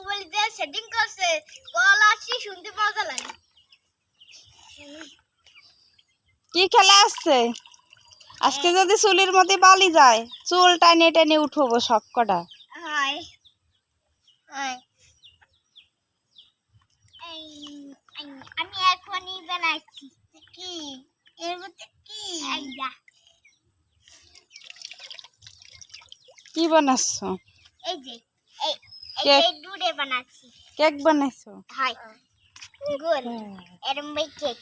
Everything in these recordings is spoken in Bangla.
মোবাইল দিয়ে সেটিং করছে কল আসছি শুনতে মজা লাগে কি খেলা আসছে? আজকে যদি চুলির মধ্যে বালি যায় চুল টানে টানে উঠবো সব কটা। আমি এখনই বানাচ্ছি। কি? এর মধ্যে কি? কি বানাচ্ছ? এই যে। কেক। দুধে বানাচ্ছি কেক বানাইছো হাই গোল এরম ভাই কেক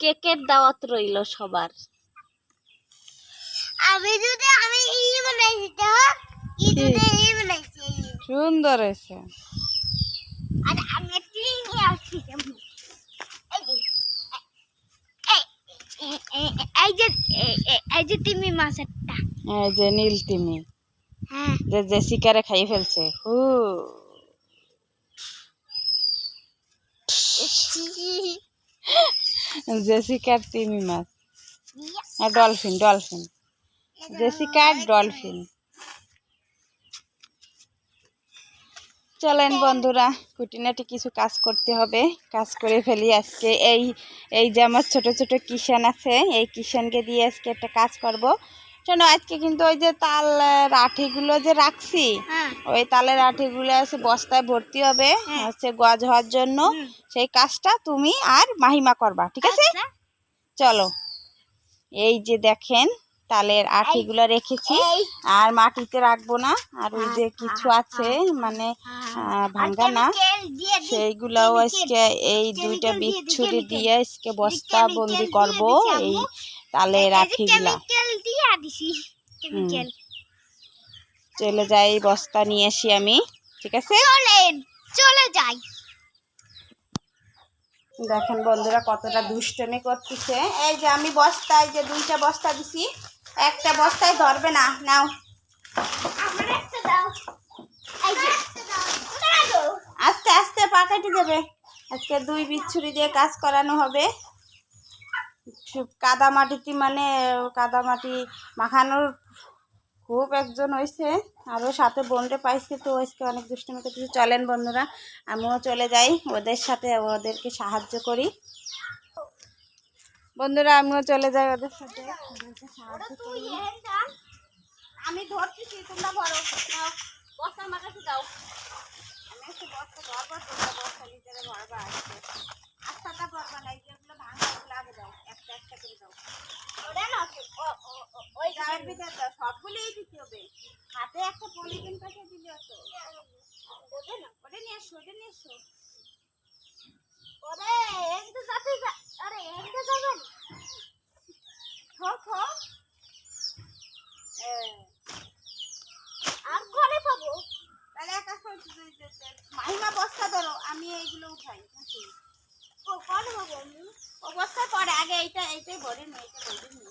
কেকের দাওয়াত রইল সবার আমি যদি আমি এই বানাইছি তো এই কি? দুধে এই বানাইছি সুন্দর হয়েছে আর আমি আসছি এই যে এই যে তিমি মাছেরটা এই যে নীল তিমি হ্যাঁ। যে জেসিকারে খাই ফেলছে। হু। জেসিকার তিমি মাছ। আর ডলফিন ডলফিন। জেসিকার ডলফিন। চলেন বন্ধুরা কুটিনাটি কিছু কাজ করতে হবে। কাজ করে ফেলি আজকে। এই এই যে আমার ছোট ছোট কিষান আছে, এই কিষানকে দিয়ে আজকে একটা কাজ করব। শোনো আজকে কিন্তু ওই যে তাল আহ, আঠিগুলো যে রাখছি হ্যাঁ। ওই তালের আঠিগুলো আছে বস্তায় ভর্তি হবে হ্যাঁ। হচ্ছে গজ হওয়ার জন্য। সেই কাজটা তুমি আর মাহিমা করবা ঠিক আছে? আচ্ছা। চলো। এই যে দেখেন তালের আঠিগুলো রেখেছি। আর মাটিতে রাখব না। আর ওই যে কিছু আছে মানে আহ, ভাঙ্গা না। সেইগুলাও আজকে এই দুইটা বিচ্ছুরি দিয়ে আজকে বস্তা বন্দি করব। এই আম্মু। রাখি chemical। চলে যাই বস্তা নিয়ে আসি আমি ঠিক আছে? চলেন চলে যাই। দেখেন বন্ধুরা কতটা দুষ্টমি করতেছে। এই যে আমি বস্তায় যে দুইটা বস্তা দিছি একটা বস্তায় ধরবে না নাও। আমার একটা দাও। এই যে দাও আস্তে আস্তে পা কেটে যাবে। আজকে দুই বিচ্ছুরি দিয়ে কাজ করানো হবে। কাদা মাটিতে মানে কাদা মাটি মাখানোর খুব একজন হয়েছে আরও সাথে বোনরে পাইছে তো আজকে অনেক দুষ্টমি করতেছে। চলেন বন্ধুরা, আমিও চলে যাই, ওদের সাথে ওদেরকে সাহায্য করি। বন্ধুরা, আমিও চলে যাই ওদের সাথে। আমি ধরতেছি, তোমরা বড় বস্তা আমার কাছে দাও। আমি একটু বস্তা ধরবো, তোমরা বস্তা ভিতরে ভরবা আজকে। আস্তাটা ভরবা না যেগুলো একটা একটা দাও। ওটা ওই দিতে হবে। হাতে একটা দিলে তো আরে ঘরে বস্তা ধরো, আমি এইগুলো উঠাই। ও পরে আগে এইটা এইটাই ভরে নি এইটা ভরে নি।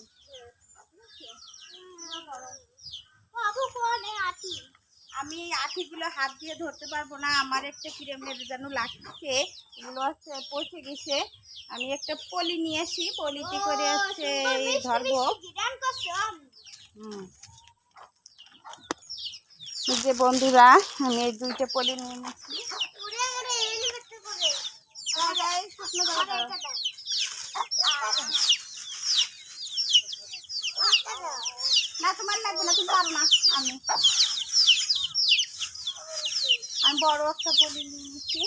বাবু কোনে আটি আমি আঠিগুলো হাত দিয়ে ধরতে পারব না আমার একটা কিরমের যেন লাগছে। এগুলো হচ্ছে পচে গেছে। আমি একটা পলি নিয়ে আসি পলিতে করে হচ্ছে ধরবো। হুম। যে বন্ধুরা আমি এই দুইটা পলি নিয়ে নিচ্ছি উড়ে উড়ে এলি করতে করে এই শুকনো ঘরে জায়গা এটা দাও না তোমার লাগবে না তুমি পারো না আমি আমি বড় একটা বলি নিয়েছি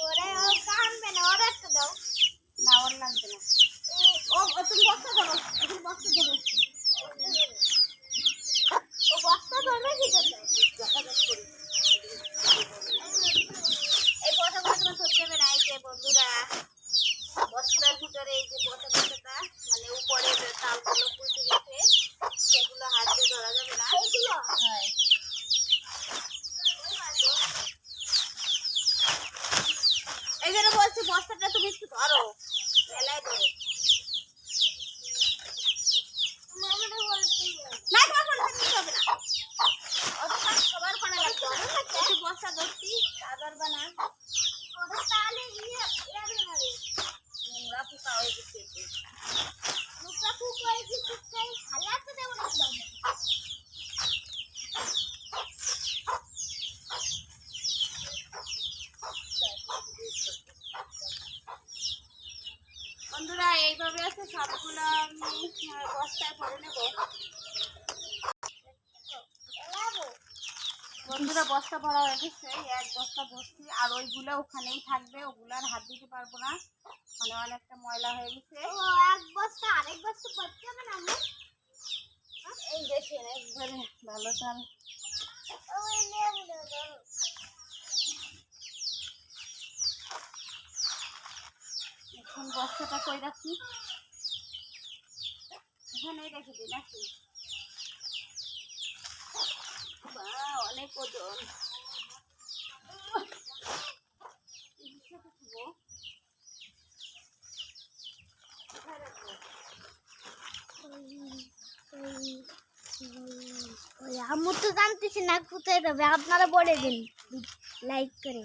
ওরে ও কানবে না ওর একটা দাও না ওর লাগবে না ও ও, তুমি বস্তা ধরো তুমি বস্তা ধরো ও বস্তা ধরবে কি করতে এই বসা বসা ধরতে হবে না এই যে বন্ধুরা বস্তার ভিতরে এই যে বসা বসাটা মানে উপরে যে তালগুলো পুঁতে গেছে সেগুলো হাত দিয়ে ধরা যাবে না এইগুলো হ্যাঁ এই জন্য বলছি বস্তাটা তুমি একটু ধরো মেলায় ধরো এবার বস্তায় ভরে নেব বন্ধুরা বস্তা ভরা হয়ে গেছে। এক বস্তা বস্তি আর ওইগুলো ওখানেই থাকবে। ওগুলো আর হাত দিতে পারব না। মানে অনেকটা ময়লা হয়ে গেছে। ও এক বস্তা আরেক বস্তা করতে হবে না আমি এই দেখেন একবারে ভালো চাল। এখন বস্তাটা কই রাখি? এখানেই রেখে দিই নাকি? অনেক ওজন। আমি তো জানতেছি না কোথায় যাবে? আপনারা বলে দিন। লাইক করে।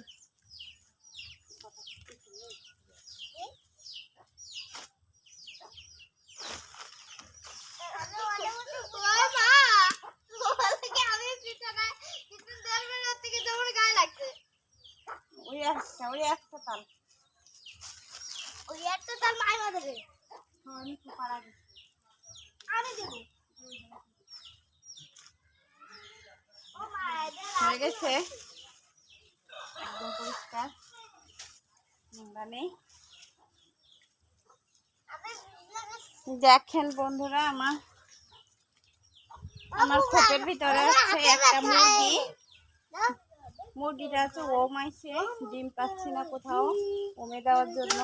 ওই একটা ওই একটা তাল। ওই একটা মাথায় হ্যাঁ, আমি তো পারা আমি দেবো। হয়ে গেছে। একদম পরিষ্কার। নোংরা নেই। দেখেন বন্ধুরা আমার আমার খোপের ভিতরে আছে একটা মুরগি। মুরগিটা আছে ওম আইছে ডিম পাচ্ছি না কোথাও, ওমে দেওয়ার জন্য।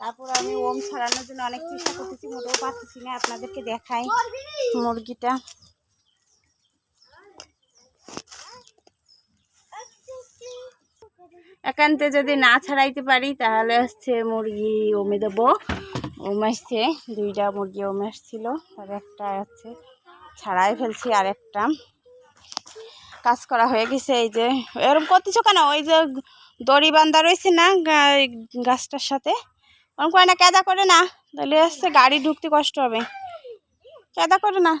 তারপর আমি ওম ছাড়ানোর জন্য অনেক চেষ্টা করতেছি, মোটেও পাচ্ছি না, আপনাদেরকে দেখাই মুরগিটা। একান্তে যদি না ছাড়াইতে পারি, তাহলে হচ্ছে মুরগি ওমে দেবো। ওম আসছে, দুইটা মুরগি ওমে আসছিল, আর একটা আছে, ছাড়াই ফেলছি আর একটা কাজ করা হয়ে গেছে, এই যে এরকম করতেছো কেন? ওই যে দড়ি বান্ধা রয়েছে না গাছটার সাথে? ওরকম করে না, কেদা করে না? তাহলে হচ্ছে গাড়ি ঢুকতে কষ্ট হবে। কেদা করে না?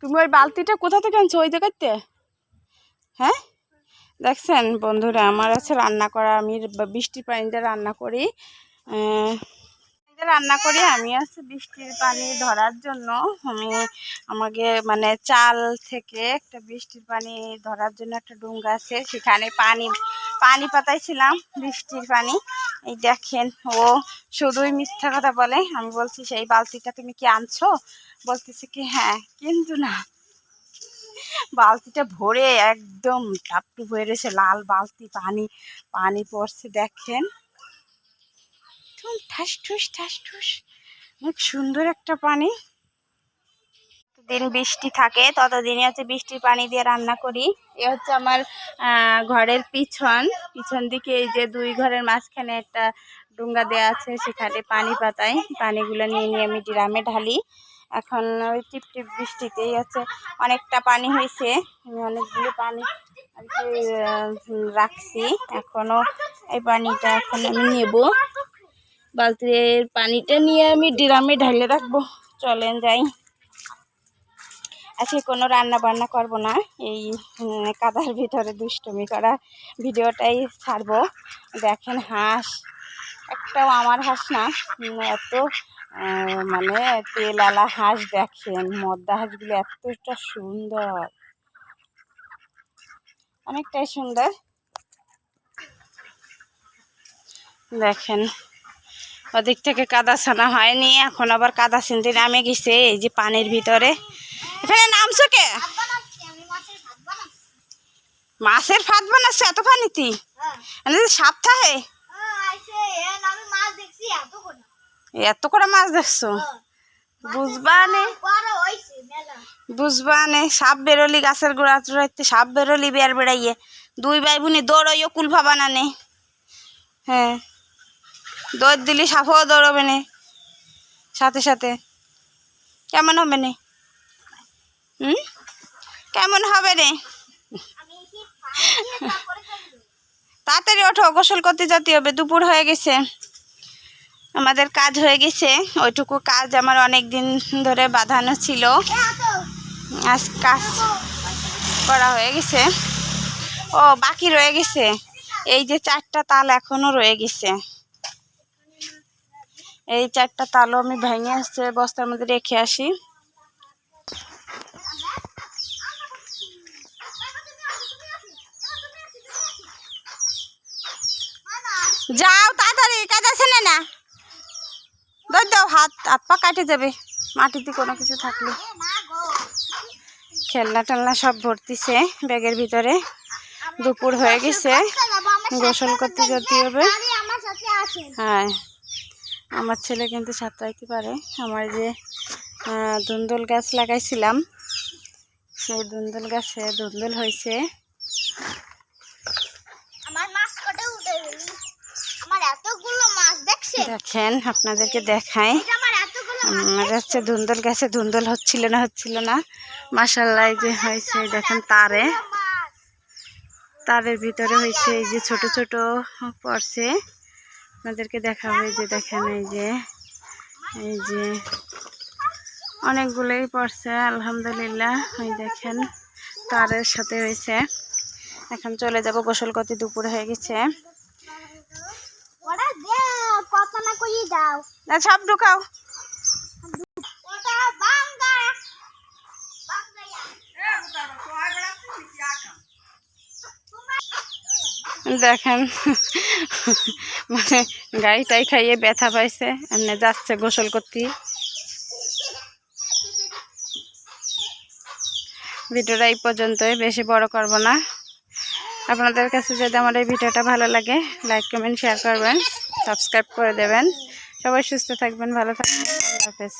তুমি ওই বালতিটা কোথা থেকে আনছো? ওই জায়গাতে হ্যাঁ? দেখছেন বন্ধুরা, আমার আছে রান্না করা, আমি বৃষ্টির পানিতে রান্না করি রান্না করি। আমি আছে বৃষ্টির পানি ধরার জন্য। আমি আমাকে মানে চাল থেকে একটা বৃষ্টির পানি ধরার জন্য একটা ডুঙ্গা আছে। সেখানে পানি পানি পাতাইছিলাম বৃষ্টির পানি। এই দেখেন, ও শুধুই মিথ্যা কথা বলে। আমি বলছি, সেই বালতিটা তুমি কি আনছো? বলতেছি কি হ্যাঁ কিন্তু না। বালতিটা ভরে একদম টাপটু হয়ে রয়েছে, লাল বালতি, পানি পানি পড়ছে, দেখেন। একদম ঠাস, ঠুস ঠাস, ঠুস। অনেক সুন্দর একটা পানি। দিন বৃষ্টি থাকে, ততদিনই হচ্ছে বৃষ্টির পানি দিয়ে রান্না করি। এ হচ্ছে আমার ঘরের পিছন। পিছন দিকে এই যে দুই ঘরের মাঝখানে একটা ডুঙ্গা দেওয়া আছে, সেখানে পানি পাতাই পানিগুলো নিয়ে নিয়ে আমি ড্রামে ঢালি। এখন ওই টিপ টিপ বৃষ্টিতেই হচ্ছে অনেকটা পানি হয়েছে। আমি অনেকগুলো পানি আর কি রাখছি। এখনও এই পানিটা এখন আমি নেব। বালতির পানিটা নিয়ে আমি ড্রামে ঢালে রাখব। চলেন যাই। আজকে কোনো রান্না বান্না করব না। এই কাদার ভিতরে দুষ্টুমি করা ভিডিওটাই ছাড়বো। দেখেন হাঁস। একটাও আমার হাঁস না। এত মানে তেলালা হাঁস দেখেন। মদ্দা হাঁসগুলো এতটা সুন্দর। অনেকটাই সুন্দর। দেখেন ওদিক থেকে কাদা ছানা হয়নি, এখন আবার কাদা ছিনতে নামে গেছে, এই যে পানির ভিতরে। এখানে নামছো কে? মাছের ফাঁদ বানাচ্ছে এত পানিতে? সাপ থাকে এত করে মাছ দেখছ? বুঝবা নে। বড় হইছে মেলা বুঝবা নে, সাপ বেরোলি গাছের গোড়া চড়াইতে, সাপ বেরোলি বের বেড়াইয়ে। দুই ভাই বোনি দৌড়াইও কুলফা বানানে। হ্যাঁ। দৌড় দিলি সাপও দৌড়বে নে। সাথে সাথে। কেমন হবে নে? হুম? কেমন হবে রে তাড়াতাড়ি ওঠো, গোসল করতে যেতে হবে, দুপুর হয়ে গেছে। আমাদের কাজ হয়ে গেছে, ওইটুকু কাজ আমার অনেক দিন ধরে বাঁধানো ছিল। আজ কাজ করা হয়ে গেছে। ও, বাকি রয়ে গেছে। এই যে চারটা তাল এখনও রয়ে গেছে। এই চারটা তালও আমি ভেঙে আসছে বস্তার মধ্যে রেখে আসি। যাও তাড়াতাড়ি কাজ আছে না না? ধর দাও হাত হাত পা কাটে যাবে। মাটিতে কোনো কিছু থাকলে। খেলনা টেলনা সব ভর্তিছে ব্যাগের ভিতরে। দুপুর হয়ে গেছে। গোসল করতে যেতে হবে। হ্যাঁ। আমার ছেলে কিন্তু সাঁতরাইতে পারে। আমার যে আহ, ধুন্দুল গাছ লাগাইছিলাম। সেই ধুন্দুল গাছে ধুন্দুল হয়েছে। দেখেন আপনাদেরকে দেখায় আমার হচ্ছে ধুন্দুল গাছে ধুন্দুল হচ্ছিল না হচ্ছিল না। মাসাল্লাহ যে হয়েছে দেখেন তারে। তারের ভিতরে হয়েছে এই যে ছোট ছোট পড়ছে। আপনাদেরকে দেখাবো এই যে দেখেন এই যে এই যে অনেকগুলোই পড়ছে আলহামদুলিল্লাহ। ওই দেখেন তারের সাথে হয়েছে। এখন চলে যাব গোসল করতে দুপুর হয়ে গেছে। কত সব ঢুকাও। দেখেন। মানে গাড়িটাই খাইয়ে ব্যথা পাইছে। এমনি যাচ্ছে গোসল করতে। ভিডিওটা এই পর্যন্তই, বেশি বড় করব না। আপনাদের কাছে যদি আমার এই ভিডিওটা ভালো লাগে লাইক কমেন্ট শেয়ার করবেন সাবস্ক্রাইব করে দেবেন। সবাই সুস্থ থাকবেন, ভালো থাকবেন, আল্লাহ হাফেজ।